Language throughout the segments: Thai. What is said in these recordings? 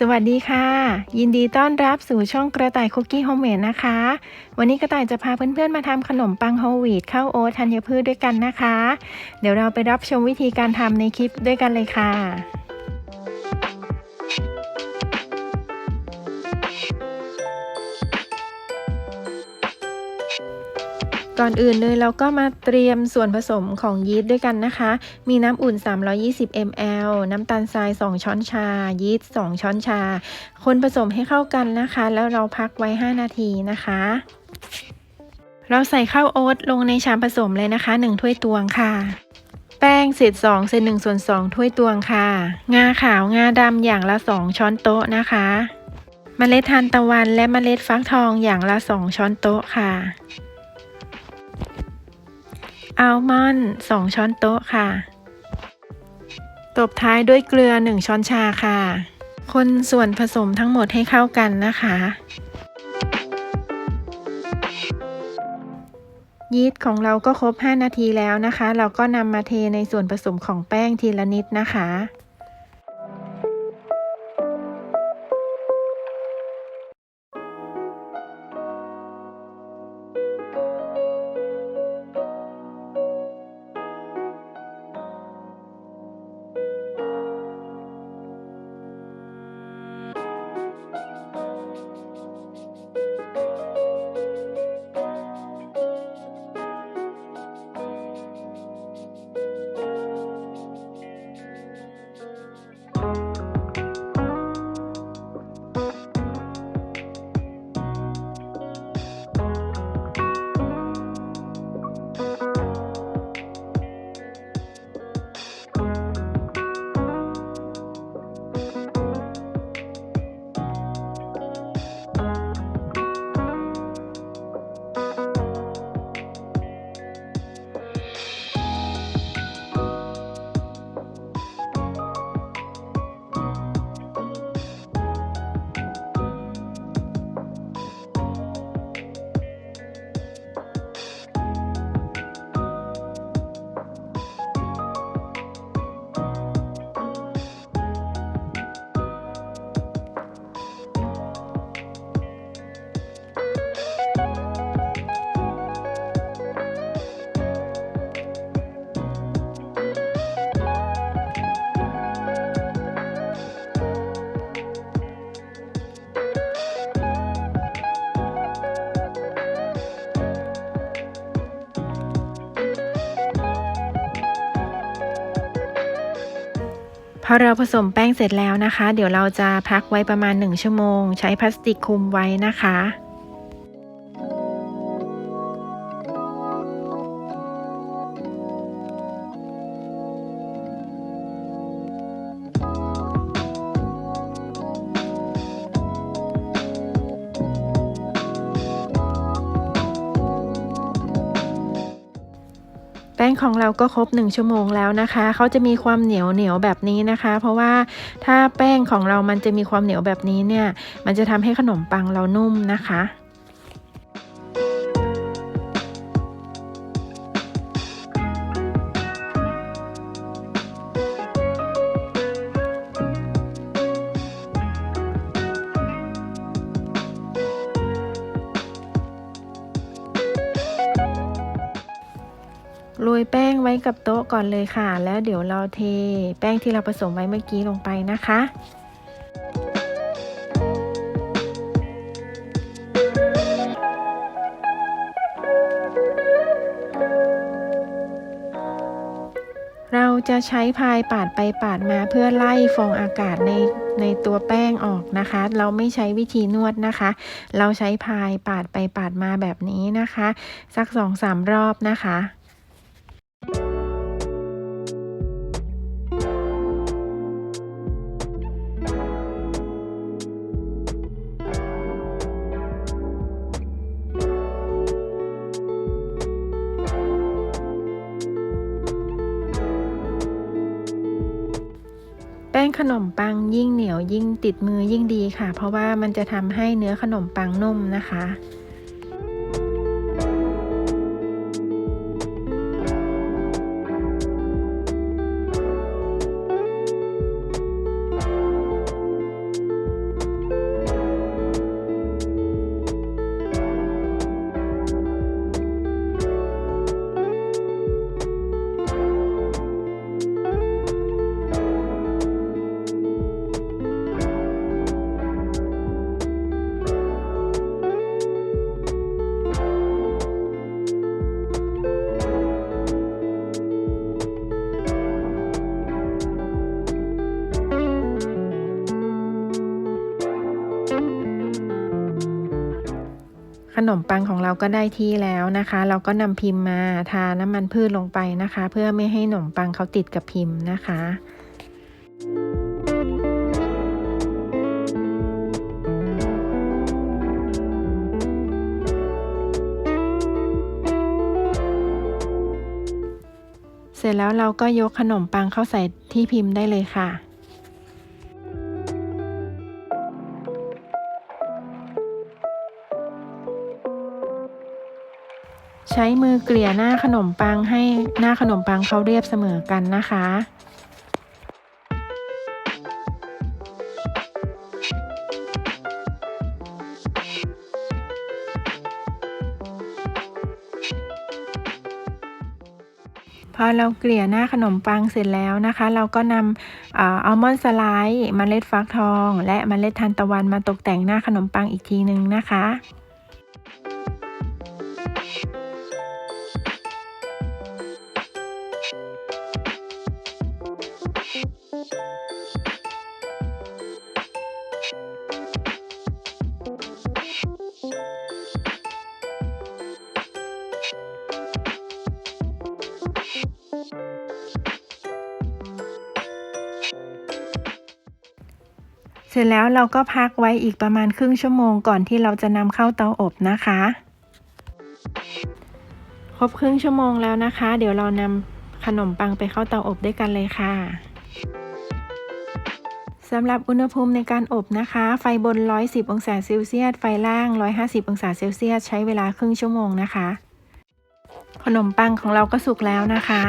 สวัสดีค่ะ ยินดีต้อนรับสู่ช่องกระต่ายคุกกี้โฮมเมดนะคะ วันนี้กระต่ายจะพาเพื่อนๆมาทำขนมปังโฮลวีตข้าวโอ๊ตธัญพืชด้วยกันนะคะ เดี๋ยวเราไปรับชมวิธีการทำในคลิปด้วยกันเลยค่ะ ก่อนอื่นเลยเราก็มาเตรียมส่วนผสมของยีสต์ด้วยกันนะคะ มีน้ำอุ่น 320 ml น้ำตาลทราย 2 ช้อนชา ยีสต์ 2 ช้อนชา คนผสมให้เข้ากันนะคะ แล้วเราพักไว้ 5 นาทีนะคะ เราใส่ข้าวโอ๊ตลงในชามผสมเลยนะคะ 1 ถ้วยตวงค่ะ แป้งเศษ2เศษ1ส่วน2ถ้วยตวงค่ะ งาขาวงาดำอย่างละ 2 ช้อนโต๊ะนะคะเมล็ดทานตะวันและเมล็ดฟักทองอย่างละ 2 ช้อนโต๊ะค่ะ อัลมอนด์2ช้อนโต๊ะค่ะ ตบท้ายด้วยเกลือ 1 ช้อนชาค่ะ คนส่วนผสมทั้งหมดให้เข้ากันนะคะ ยีสต์ของเราก็ครบ 5 นาทีแล้วนะคะ เราก็นำมาเทในส่วนผสมของแป้งทีละนิดนะคะ พอเราผสมแป้งเสร็จแล้วนะคะ เดี๋ยวเราจะพักไว้ประมาณ 1 ชั่วโมง ใช้พลาสติกคลุมไว้นะคะ ของเราก็ครบ 1 ชั่วโมงแล้วนะคะเขาจะมีความเหนียวเหนียวแบบนี้นะคะ เพราะว่าถ้าแป้งของเรามันจะมีความเหนียวแบบนี้เนี่ย มันจะทำให้ขนมปังเรานุ่มนะคะ ยแป้งไว้กับโต๊ะก่อนเลยค่ะ แล้วเดี๋ยวเราเทแป้งที่เราผสมไว้เมื่อกี้ลงไปนะคะเราจะใช้พายปาดไปปาดมาเพื่อไล่ฟองอากาศในในตัวแป้งออกนะคะ เราไม่ใช้วิธีนวดนะคะ เราใช้พายปาดไปปาดมาแบบนี้นะคะ สักสองสามรอบนะคะ ขนมปังยิ่งเหนียวยิ่งติดมือยิ่งดีค่ะ เพราะว่ามันจะทำให้เนื้อขนมปังนุ่มนะคะ ขนมปังของเราก็ได้ที่แล้วนะคะ เราก็นำพิมพ์มาทาน้ำมันพืชลงไปนะคะ เพื่อไม่ให้ขนมปังเขาติดกับพิมพ์นะคะเสร็จแล้วเราก็ยกขนมปังเข้าใส่ที่พิมพ์ได้เลยค่ะ ใช้มือเกลี่ยหน้าขนมปังให้หน้าขนมปังเขาเรียบเสมอกันนะคะพอเราเกลี่ยหน้าขนมปังเสร็จแล้วนะคะ เราก็นำอัลมอนด์สไลด์เมล็ดฟักทอง และเมล็ดทานตะวันมาตกแต่งหน้าขนมปังอีกทีหนึ่งนะคะ ร็จแล้วเราก็พักไว้อีกประมาณครึ่งชั่วโมงก่อนที่เราจะนำเข้าเตาอบนะคะ ครบครึ่งชั่วโมงแล้วนะคะ เดี๋ยวเรานำขนมปังไปเข้าเตาอบด้วยกันเลยค่ะสำหรับอุณหภูมิในการอบนะคะ ไฟบน 110 องศาเซลเซียส ไฟล่าง 150 องศาเซลเซียส ใช้เวลาครึ่งชั่วโมงนะคะ ขนมปังของเราก็สุกแล้วนะคะ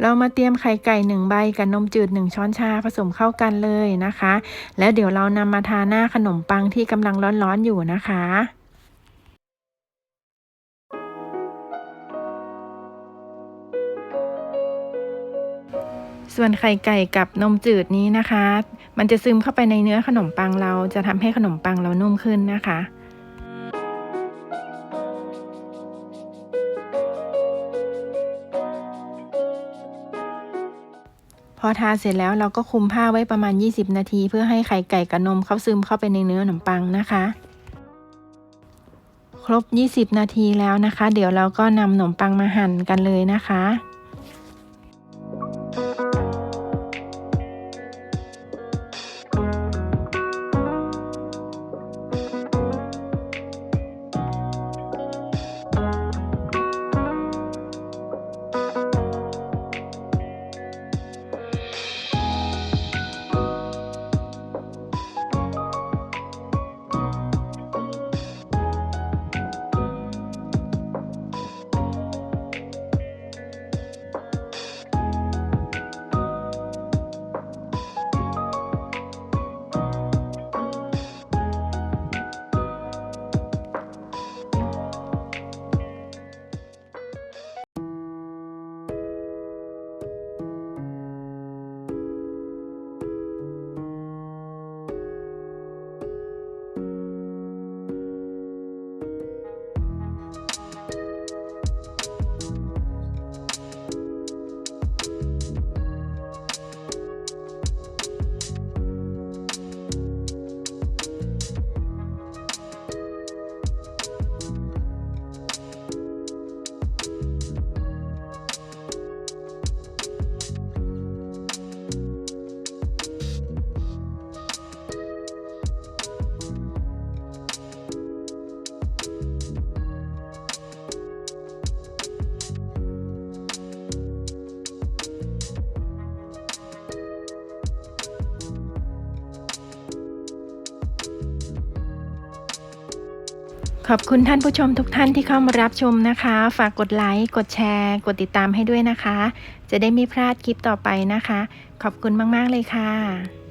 เรามาเตรียมไข่ไก่หนึ่งใบกับนมจืดหนึ่งช้อนชาผสมเข้ากันเลยนะคะ แล้วเดี๋ยวเรานำมาทาหน้าขนมปังที่กำลังร้อนๆอยู่นะคะส่วนไข่ไก่กับนมจืดนี้นะคะ มันจะซึมเข้าไปในเนื้อขนมปังเราจะทำให้ขนมปังเรานุ่มขึ้นนะคะ พอทาเสร็จแล้วเราก็คุมผ้าไว้ประมาณ 20 นาที เพื่อให้ไข่ไก่กับนมเขาซึมเข้าไปในเนื้อขนมปังนะคะ ครบ 20 นาทีแล้วนะคะ เดี๋ยวเราก็นำขนมปังมาหั่นกันเลยนะคะ ขอบคุณท่านผู้ชมทุกท่านที่เข้ามารับชมนะคะ ฝากกดไลค์ กดแชร์ กดติดตามให้ด้วยนะคะ จะได้ไม่พลาดคลิปต่อไปนะคะ ขอบคุณมาก ๆ เลยค่ะ